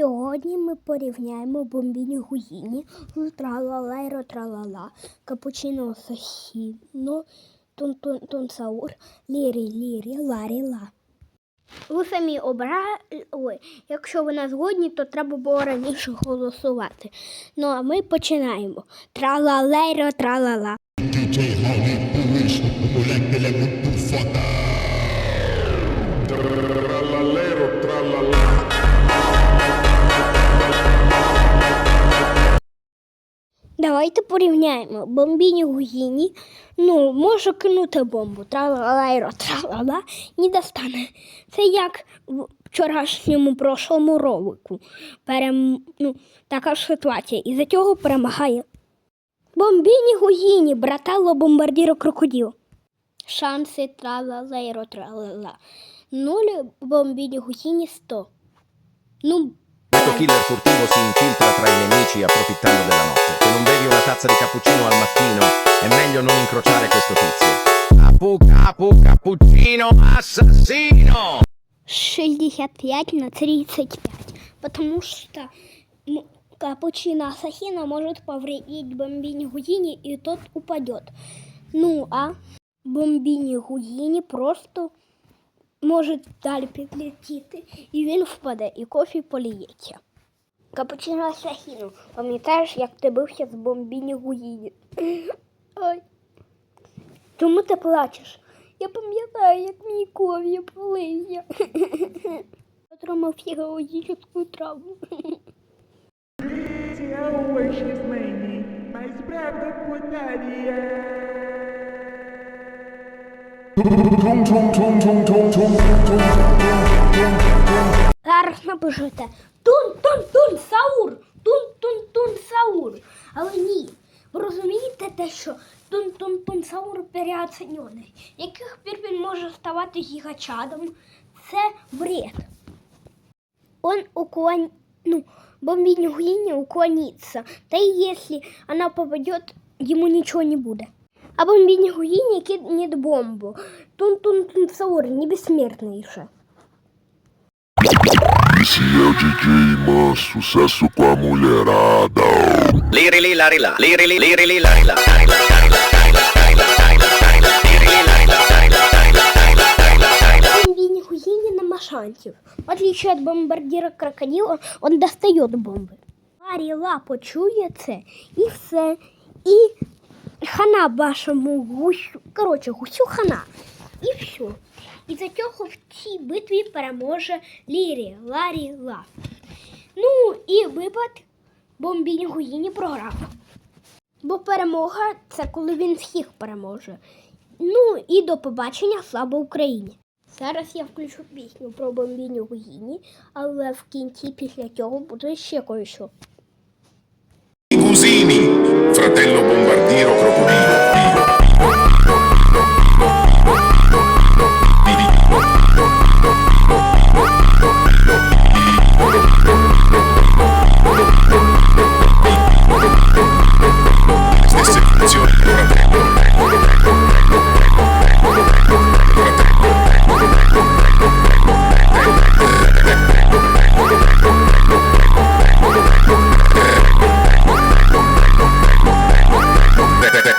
Сьогодні ми порівняємо бомбіні гуїні з тралалайро тралала, капучино асасіно, тун-тун-тун-саур, лірі-лірі, ларі-ла. Ви самі обрали, якщо ви не згодні, то треба було раніше голосувати. Ну а ми починаємо. Тралалейро тралала. Давайте порівняємо. Бомбіні гуїні, ну, може кинути бомбу. Тралалайро, тралала, не достане. Це як в вчорашньому прошлому ролику. Перем... Ну, така ж ситуація. І за цього перемагає. Бомбіні гуїні, братало бомбардіро крокодил. Шанси тралалайро, тралала. Нуль бомбіні гуїні 100. Ну, killer furtivo si infiltra tra i nemici approfittando della tazza di cappuccino al mattino, è meglio non incrociare questo tizio. Capu, capu, cappuccino assassino! 65 на 35. Потому что м, капучино ассасина может повредить бомбине Гудини, и тот упадет. Ну, а бомбині Гудини просто може далі підлетіти, і він впаде, і кофі поліється. Капучино Асахіно. Пам'ятаєш, як ти бився з бомбіні Гуїні? Ой. Чому ти плачеш? Я пам'ятаю, як мій ков'я полився. Отримав фігологічну травму. Поліція овочі з мені, а й справді подавія тун-тун-тун саур, тун-тун-тун саур. Але ні, ви розумієте те, що тун-тун-тун саур переоцінений. Яких пір він може ставати гігачадом? Це бред. Он уклон... ну, бомбиня Гуини уклонится. Да и если она попадет, ему ничего не будет. А бомбиня Гуини кинет бомбу. Тун-тун-тун саур не бессмертнейший. Esse é o DJ Man, sucesso com a mulherada. Lirili larila, lirili lirili larila, larila, larila, larila, larila, larila, lirili larila, larila, larila, larila, larila. Він охуєнний на машанців. В отличие от бомбардира крокодила, он достает бомбы. Ларила почує це і все. І хана вашому гусю, короче, гусю хана. И все. І за цього в цій битві переможе Лірі, Ларі, Ла. Ну і випад бомбіні Гуїні програв. Бо перемога це коли він всіх переможе. Ну і до побачення, слава Україні! Зараз я включу пісню про бомбіню Гуїні, але в кінці після цього буде ще кое-що. I cusini, fratello bombardiero crocodilo.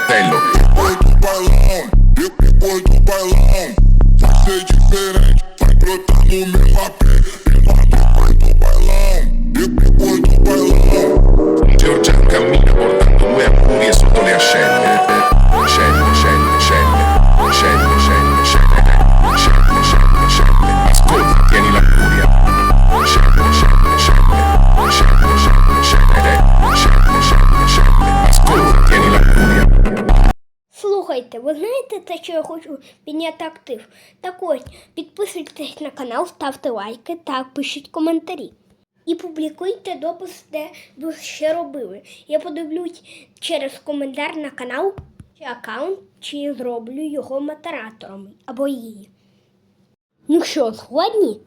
pelo. Слухайте, ви знаєте те, що я хочу підняти актив? Так ось, підписуйтесь на канал, ставте лайки та пишіть коментарі. І публікуйте допис, де ви ще робили. Я подивлюсь через коментар на канал чи аккаунт, чи зроблю його модератором або її. Ну що, згодні?